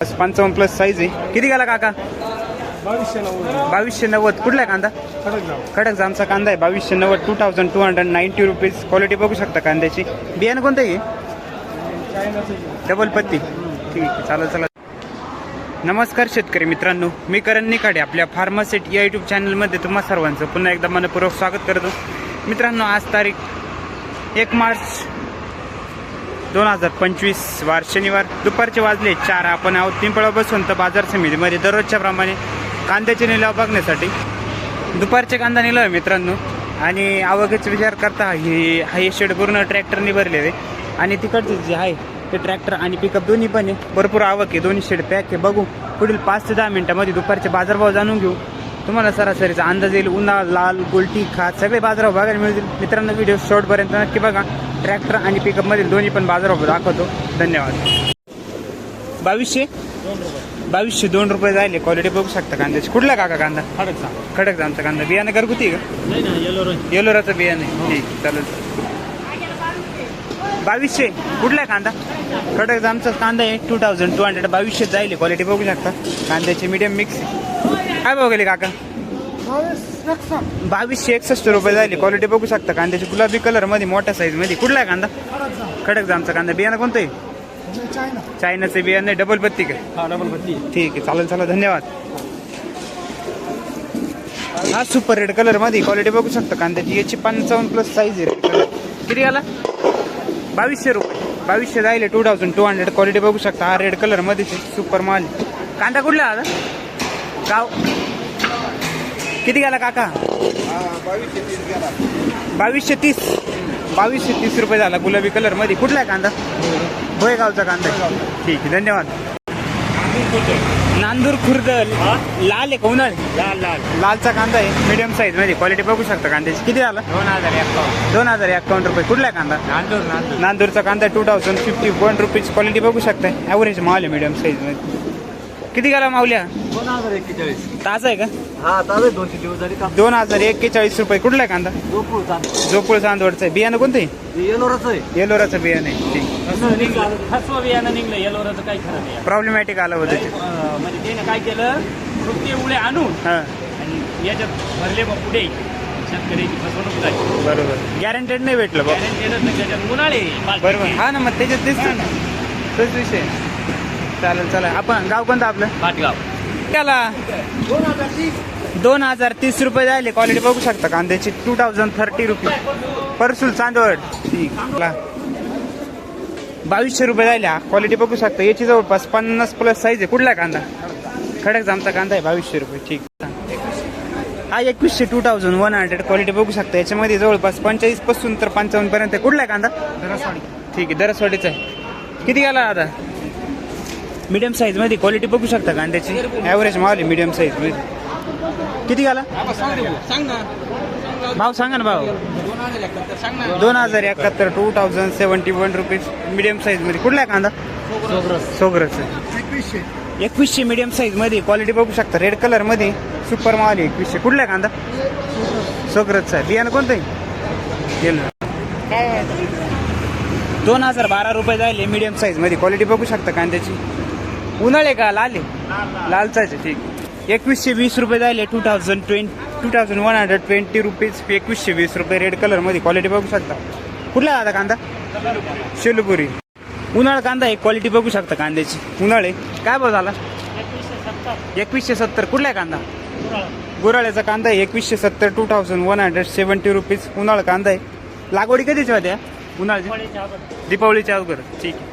Plus पंचावन्न plus size आहे. किती गेला काका? बावीसशे नव्वद. बावीसशे नव्वद कुठला आहे कांदा? खडक जामचा कांदा आहे. बावीसशे नव्वद two thousand two hundred ninety rupees quality बघू शकता कांद्याची. बियाणं कोणतं आहे? डबल पत्ती. ठीक आहे. चालेल चला. नमस्कार शेतकरी मित्रांनो. मी करण निखाडे आपल्या फार्मासिट या यूट्यूब चॅनलमध्ये तुम्हा सर्वांचं पुन्हा एकदा मनपूर्वक स्वागत करतो. मित्रांनो आज तारीख एक मार्च दोन हजार पंचवीस वार शनिवार दुपारचे वाजले चार. आपण आहोत पिंपळा बसून तर बाजार समितीमध्ये. दररोजच्या प्रमाणे कांद्याचे निलाव बघण्यासाठी. दुपारचे कांदा निलाव आहे मित्रांनो. आणि आवकेचा विचार करता हे हाय शेड पूर्ण ट्रॅक्टरने भरलेले आणि तिकडचे जे आहे ते ट्रॅक्टर आणि पिकअप दोन्ही पण आहे. भरपूर आवक आहे. दोन्ही शेड पॅक आहे. बघू पुढील पाच ते दहा मिनिटामध्ये दुपारचे बाजारभाव जाणून घेऊ. तुम्हाला सरासरीचा अंदाज येईल. उन्हा लाल गोलटी खात सगळे बाजारभाव बघायला मिळतील. मित्रांनो व्हिडिओ शॉर्टपर्यंत नक्की बघा. ट्रॅक्टर आणि पिकअपमधील दोन्ही पण बाजारभाव दाखवतो. धन्यवाद. बावीसशे? बावीसशे दोन रुपये जायले. क्वालिटी बघू शकता कांद्याची. कुठला काका कांदा? खडक खडकचा खडक कांदा. बियाणं घरगुती का? येलो येलोराचं बियाणं ठीक चालेल. बावीसशे? कुठला आहे कांदा? खडक आमचा कांदा आहे. टू थाउजंड टू हंड्रेड बावीसशे जाईल क्वालिटी बघू शकता. कांद्याची मीडियम मिक्स काय बघले काका? बावीसशे एकसष्ट रुपये जाईल क्वालिटी बघू शकता. कांद्याची गुलाबी कलरमध्ये मोठ्या साईजमध्ये. कुठला आहे कांदा? खडक जामचा कांदा. बियाणं कोणतं आहे? चायना चायनाचं बियाणं डबल बत्ती काय हा डबल भट्टी ठीक आहे. चालेल चला धन्यवाद. हा सुपर रेड कलरमध्ये क्वालिटी बघू शकता. कांद्याची याची पंचावन्न प्लस साईज आहे किती आला बावीसशे रुपये. बावीसशे जाईल two thousand two hundred quality बघू शकता. हा रेड कलरमध्ये सुपर माल. कांदा कुठला आला गाव? किती गेला काका? बावीसशे तीस बावीसशे तीस? रुपये झाला गुलाबी कलरमध्ये कुठला आहे कांदा? भोयगावचा कांदा आहे. ठीक आहे धन्यवाद. नांदूर खुर्द. लाल आहे का उन्हाळ? लाल लाल. लालचा कांदा आहे. मिडियम साईजमध्ये. क्वालिटी बघू शकता कांद्याची. किती आला दोन हजार एकावन्न दोन हजार एकावन्न रुपये. कुठला आहे कांदा? नांदूर नांदूर. नांदूरचा कांदा two thousand fifty one rupees quality बघू शकता. ॲव्हरेज माल आहे मिडियम साईजमध्ये. किती गेला माऊल्या? दोन हजार एक्केचाळीस. ताजा आहे का? हा ताजे दोनशे दिवस झाले का दोन हजार एक्केचाळीस रुपये. कुठला आहे कांदा? गोकुळ चांदूर जोपूळ चांदवडचं आहे. बियाणं कोणतं? आहे येलोरच आहे. येलोराचं बियाणं आहे. ठीक. फसवा बियाणं निघलं येलोराचं काही खरं नाही. प्रॉब्लेमॅटिक आलं होतं ते. अं, म्हणजे त्याने काय केलं? कृत्य उळे आणून हां. आणि याच्यात भरले मग पुढे. शेतकऱ्याची फसवणूक झाली. बरोबर. गॅरंटेड नाही भेटलं बघ गॅरंटेडच नाही त्याच्यात उन्हाळे बरोबर. हा ना मग त्याच्यात दिसतो ना. तोच विषय. चालेल चला आपण गाव कोणतं आपलं? पाटगाव. त्याला दोन हजार तीस रुपये जायले क्वालिटी बघू शकता कांद्याची टू थाउजंड थर्टी रुपये. परसूल चांदवड. ठीक. बावीसशे रुपये जायले क्वालिटी बघू शकता. याची जवळपास पन्नास प्लस साईज आहे. कुठला कांदा? खडक जामचा कांदा आहे. बावीसशे रुपये. ठीक. हा एकवीसशे two thousand one hundred quality बघू शकता. याच्यामध्ये जवळपास पंचेचाळीसपासून तर पंचावन्न पर्यंत आहे. कुठला कांदा? ठीक आहे. दरसवाडीचा आहे. किती गेला आता? मीडियम साईजमध्ये क्वालिटी बघू शकता कांद्याची ॲव्हरेज माल आहे मीडियम साईजमध्ये. किती गेला? भाव सांगा ना भाव. दोन हजार एकाहत्तर two thousand seventy one rupees medium साईजमध्ये. कुठला आहे कांदा? सोगरस. एकवीसशे एकवीसशे मीडियम साईजमध्ये क्वालिटी बघू शकता. रेड कलरमध्ये सुपर माल आहे एकवीसशे. कुठला आहे कांदा? सोगरसचा आहे. बियाणं कोणतं आहे? गेलं. दोन हजार बारा रुपये जायले मीडियम साईजमध्ये. क्वालिटी बघू शकता कांद्याची उन्हाळे का लाल आहे? लालचाच आहे ठीक. एकवीसशे वीस रुपये जायले two thousand twenty two thousand one hundred twenty rupees एकवीसशे वीस रुपये रेड कलरमध्ये क्वालिटी बघू शकता. कुठला आता कांदा? शेलपुरी. उन्हाळ कांदा आहे क्वालिटी बघू शकता कांद्याची. उन्हाळे. काय भाव झाला? एकवीसशे सत्तर. कुठला आहे कांदा? गुराळ्याचा कांदा आहे एकवीसशे सत्तर two thousand one hundred seventy rupees उन्हाळ कांदा आहे. लागवडी कधीच्या होत्या उन्हाळ्याच्या दीपावलीच्या अगोदर. ठीक आहे.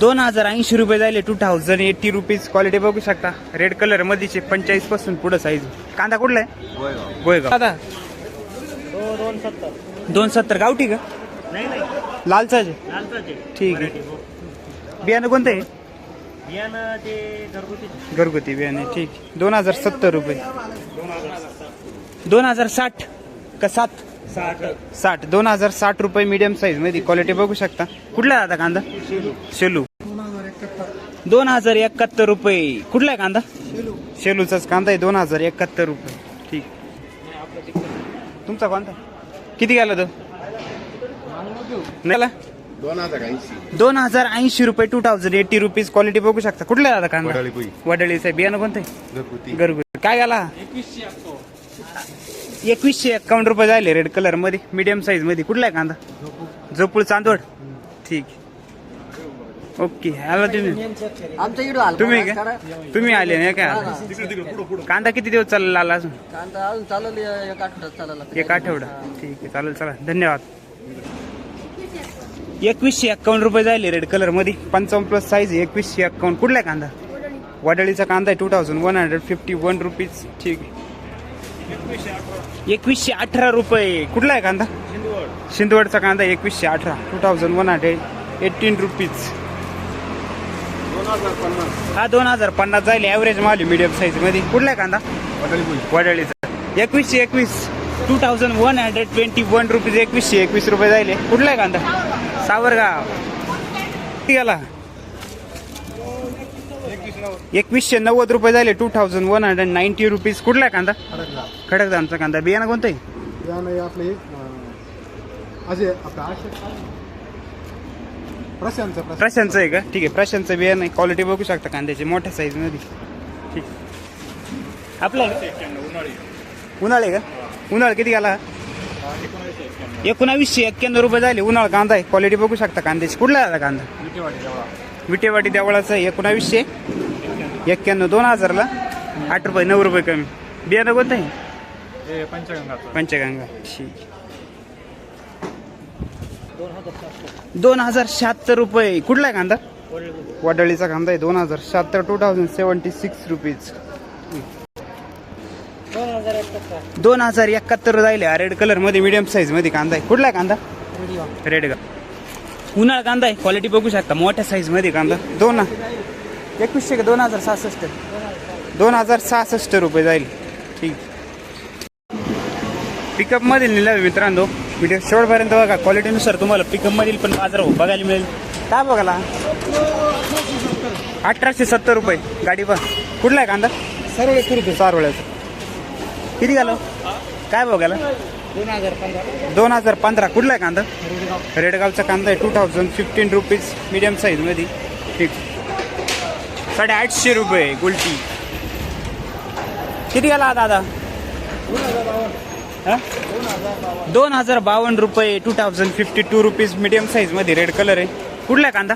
दोन हजार ऐंशी रुपये जायले two thousand eighty rupees quality बघू शकता. रेड कलर मध्येचे पंचेचाळीसपासून पुढं साईज कांदा कुठला आहे? गोयगाव. दादा. दोन सत्तर. दोन सत्तर गावठी का? नाही नाही. लालचाच ठीक आहे. बियाणं कोणतं आहे? घरगुती. बियाणे ठीक. दोन हजार सत्तर रुपये. दोन हजार साठ का सात? साठ. साठ. दोन हजार साठ रुपये मीडियम साईजमध्ये. क्वालिटी बघू शकता. कुठला आता कांदा? शेलू. दोन हजार एकाहत्तर रुपये. कुठला आहे कांदा? शेलूचाच कांदा आहे दोन हजार एकाहत्तर रुपये. ठीक. तुमचा कोणता किती गेला तो? नाही गेला? दोन हजार ऐंशी. दोन हजार ऐंशी रुपये two thousand eighty rupees quality बघू शकता. कुठला दादा कांदा? वडाळी पोई. वडाळीचा बियाणं कोणतं आहे? घरगुती. काय झाला एकवीसशे एक्कावन्न रुपये झाले रेड कलरमध्ये मीडियम साईजमध्ये. कुठला आहे कांदा? जोपूळ चांदवड. ठीक. ओके आला तुम्ही. आमच्या इकडं आलं. तुम्ही आज का? करा. तुम्ही आले नाही काय कांदा किती दिवस चालला आला अजून? कांदा अजून चालवली एक चालला एक आठवडा. ठीक आहे चालेल चला. धन्यवाद. एकवीसशे एक्कावन्न रुपये झाले रेड कलरमध्ये. पंचावन्न प्लस साईज एकवीसशे एक्कावन्न. कुठला आहे कांदा? वडाळीचा कांदा आहे two thousand one hundred fifty one rupees ठीक आहे. एकवीसशे अठरा रुपये. कुठला आहे कांदा? शिंदवडचा कांदा एकवीसशे अठरा. Two thousand one hundred eighteen rupees हा दोन हजार पन्नास जाईल ॲव्हरेज माल मीडियम साईजमध्ये. कुठला आहे कांदा? वडाळीचा. एकवीसशे एकवीस. Two thousand one hundred twenty one rupees एकवीसशे एकवीस रुपये जायले कुठला आहे कांदा? सावरगाव. गेला एकवीसशे नव्वद रुपये झाले two thousand one hundred ninety rupees कुठला आहे कांदा? खडकदामचा कांदा. बियाणं कोणतं आहे यानं आपले अजय आपलं आशा प्रशांतचं प्रशांत प्रशांतचं. आहे का? ठीक आहे प्रशांतचं बियाणं आहे क्वालिटी बघू शकता कांद्याची मोठ्या साईजमध्ये. ठीक. आपलं? आहे का? उन्हाळे का? उन्हाळ किती गेला? एकोणावीसशे एक्क्याण्णव रुपये झाले. उन्हाळ कांदा आहे. क्वालिटी बघू शकता कांद्याची. कुठला आला कांदा? विटेवाडी देवळाचा आहे. एकोणावीसशे एक्क्याण्णव दोन हजारला. आठ रुपये नऊ रुपये कमी. बियाणं कोणतं आहे? पंचगंगा. ठीक. दोन हजार शहात्तर. रुपये. कुठला आहे कांदा? वडळीचा कांदा आहे. दोन हजार शहात्तर two thousand seventy six rupees दोन हजार एकाहत्तर राहिले. रेड कलरमध्ये मिडियम साईजमध्ये कांदा आहे. कुठला आहे कांदा? रेड का उन्हाळा कांदा आहे. क्वालिटी बघू शकता. मोठ्या साईजमध्ये कांदा. दोन एकवीसशे का? दोन हजार सहासष्ट. दोन हजार सहासष्ट रुपये जाईल. ठीक पिकअप मधील निलावे मित्रांनो व्हिडिओ शेवटपर्यंत बघा. क्वालिटीनुसार तुम्हाला पिकअप मधील पण बाजार बघायला मिळेल. काय बघाला अठराशे सत्तर रुपये. गाडी बघ कुठला आहे कांदा? सर्व कुर्ते सारवळ्याचं किती घालो काय बघायला दोन हजार पंधरा. कुठला आहे कांदा? रेडगावचा कांदा आहे. Two thousand fifteen rupees medium साईजमध्ये. ठीक. साडे आठशे रुपये गुलटी. किती गेला दादा? दोन हजार बावन्न रुपये two thousand fifty two rupees medium साईजमध्ये रेड कलर आहे. कुठला कांदा?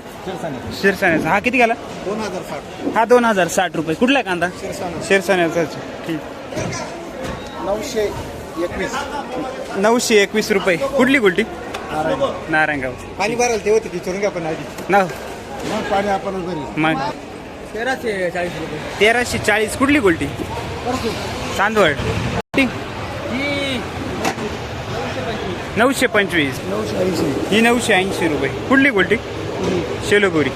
शिरसाण्याचा. हा किती गेला? दोन हजार साठ. हा दोन हजार साठ रुपये. कुठला कांदा? शिरसाणा शिरसाण्याचाच. ठीक नऊशे एकवीस. नऊशे एकवीस रुपये. कुठली गुलटी? नारायणगाव. पाणी भरायला ते होते ती चोरून घ्या पण आधी. ना. मग पाणी आपण घरी मग. तेराशे चाळीस रुपये. तेराशे चाळीस. कुठली गुलटी? चांदवड. टी? नऊशे पंचवीस. नऊशे ऐंशी ही नऊशे ऐंशी रुपये. कुठली गुलटी? शेलोपुरी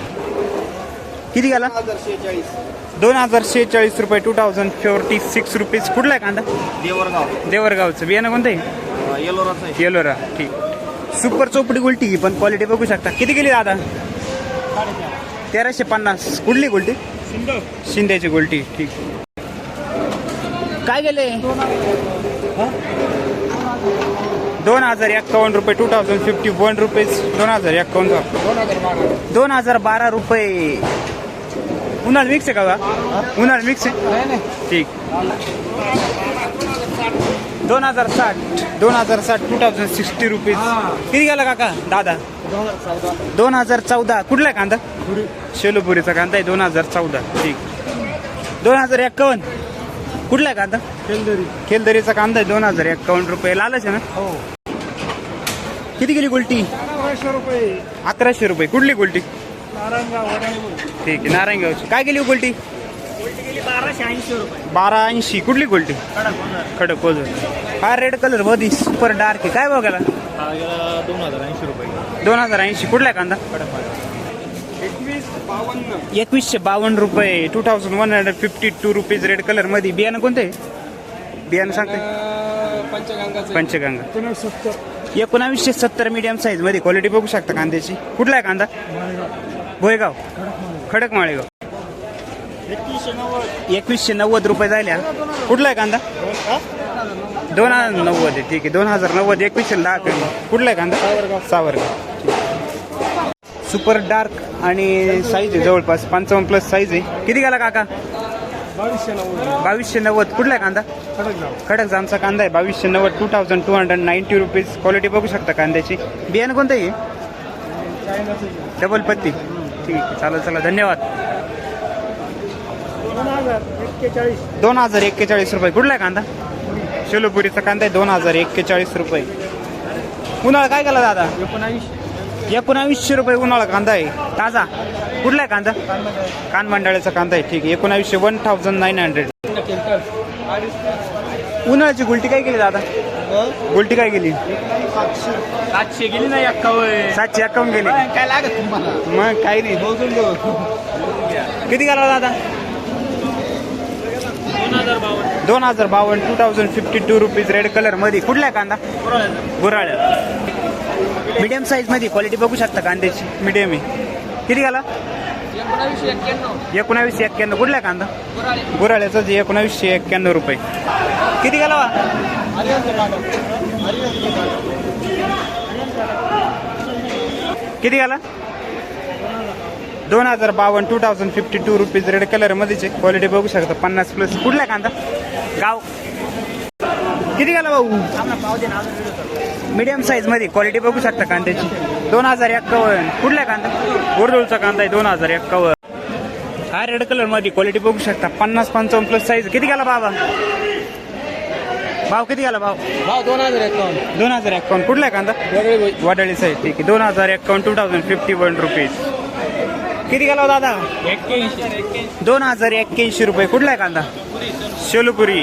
किती गेला? हजार शेहेचाळीस दोन हजार शेहेचाळीस रुपये two thousand forty six rupees कुठला आहे कांदा? देवरगाव. देवरगावचं. बियाणं कोणतं आहे? येलोराचं आहे. येलोरा. ठीक. सुपर चोपडी गुलटी ही पण क्वालिटी बघू शकता. किती गेली दादा? तेराशे पन्नास. कुठली गुलटी? शिंद्याची गुलटी. ठीक. काय गेले? दोन हजार एक्कावन्न रुपये two thousand fifty one rupees दोन हजार एक्कावन्न दोन हजार बारा दोन हजार बारा रुपये. उन्हाळ मिक्स आहे का बा? उन्हाळ मिक्स आहे? ठीक. दोन हजार साठ दोन हजार साठ टू थाउजंड सिक्स्टी रुपीज किती गेला काका? दादा? दोन हजार चौदा. कुठला आहे कांदा? शेलोपुरीचा कांदा आहे दोन हजार चौदा. ठीक. दोन हजार एक्कावन्न. कुठला आहे कांदा? केलदरी. खेलदरीचा कांदा आहे दोन हजार एक्कावन्न रुपये. लालच आहे ना? हो. किती गेली गुलटी? अकराशे रुपये. अकराशे रुपये. कुठली गुलटी? ठीक आहे नारायणगावची काय गेली हो गुलटी? बाराशे ऐंशी रुपये. बारा ऐंशी. कुठली गोल्टी? खडक कोजर हा रेड कलरमध्ये सुपर डार्क आहे. काय बघायला? दोन हजार ऐंशी रुपये. दोन हजार ऐंशी. कुठला आहे कांदा? एकवीसशे बावन्न रुपये. Two thousand one hundred fifty two rupees red कलरमध्ये बियाणं कोणतं? आहे बियाणं सांगते पंचगंगा. सत्तर एकोणावीसशे सत्तर मीडियम साईजमध्ये क्वालिटी बघू शकता कांद्याची. कुठला आहे कांदा? भोयगाव. खडक माळेगाव. एकवीसशे नव्वद रुपये झाल्या कुठला आहे कांदा? दोन हजार नव्वद आहे. ठीक आहे. दोन हजार नव्वद एकवीसशे दहा कुठला आहे कांदा? सावरगाव. सुपर डार्क आणि साईज आहे जवळपास. पंचावन्न प्लस साईज आहे. किती गेला काका? बावीसशे नव्वद. कुठला आहे कांदा? खडक जामचा आमचा कांदा आहे. बावीसशे नव्वद two thousand two hundred ninety rupees quality बघू शकता कांद्याची. बियाणं कोणतं आहे? डबल पत्ती. ठीक आहे. चालेल चला. धन्यवाद. दोन हजार एक्केचाळीस दोन हजार एक्केचाळीस रुपये. कुठला आहे कांदा? शेलोपुरीचा कांदा आहे. दोन हजार एक्केचाळीस रुपये. उन्हाळा काय केला दादा? एकोणावीसशे. एकोणावीसशे रुपये उन्हाळा कांदा आहे. ताजा. कुठला आहे कांदा? कान मंडळाचा कांदा आहे. ठीक आहे. एकोणावीसशे वन थाउजंड नाईन हंड्रेड उन्हाळ्याची गुलटी काय केली दादा? गुलटी काय केली? सातशे गेली ना एक्कावन्न सातशे अकाउंट गेली. काय लागत तुम्हाला? मग काही नाही. किती गेला दादा? दोन हजार बावन्न. Two thousand fifty two rupees red कलरमध्ये. कुठला आहे कांदा? गुराळ मीडियम साईजमध्ये. क्वालिटी बघू शकता कांद्याची. मीडियम आहे. किती गेला? एकोणावीसशे एक्क्याण्णव. कुठला कांदा? गुराळ्याचा जे एकोणावीसशे एक्क्याण्णव रुपये. किती गेला वा किती गेला? दोन हजार बावन्न two thousand fifty two rupees red colour मध्येचे. Quality बघू शकता. पन्नास प्लस कुठला कांदा? गाव. किती गेला भाऊ? मीडियम साईजमध्ये. क्वालिटी बघू शकता कांद्याची. दोन हजार एक्कावन्न. कुठला आहे कांदा? गोरदोळचा कांदा आहे दोन हजार एक्कावन्न. हा रेड कलरमध्ये. क्वालिटी बघू शकता. पन्नास पंचावन्न प्लस साईज किती गेला बाबा? भाव किती गेला भाव? भाव दोन हजार एकावन्न दोन हजार एक्कावन्न. कुठला आहे कांदा? वाडळी साईज ठीक आहे. दोन हजार एक्कावन्न two thousand fifty one rupees किती गेला हो दादा? एक्क्याऐंशी. दोन हजार एक्क्याऐंशी रुपये. कुठला आहे कांदा? शेलुपुरी.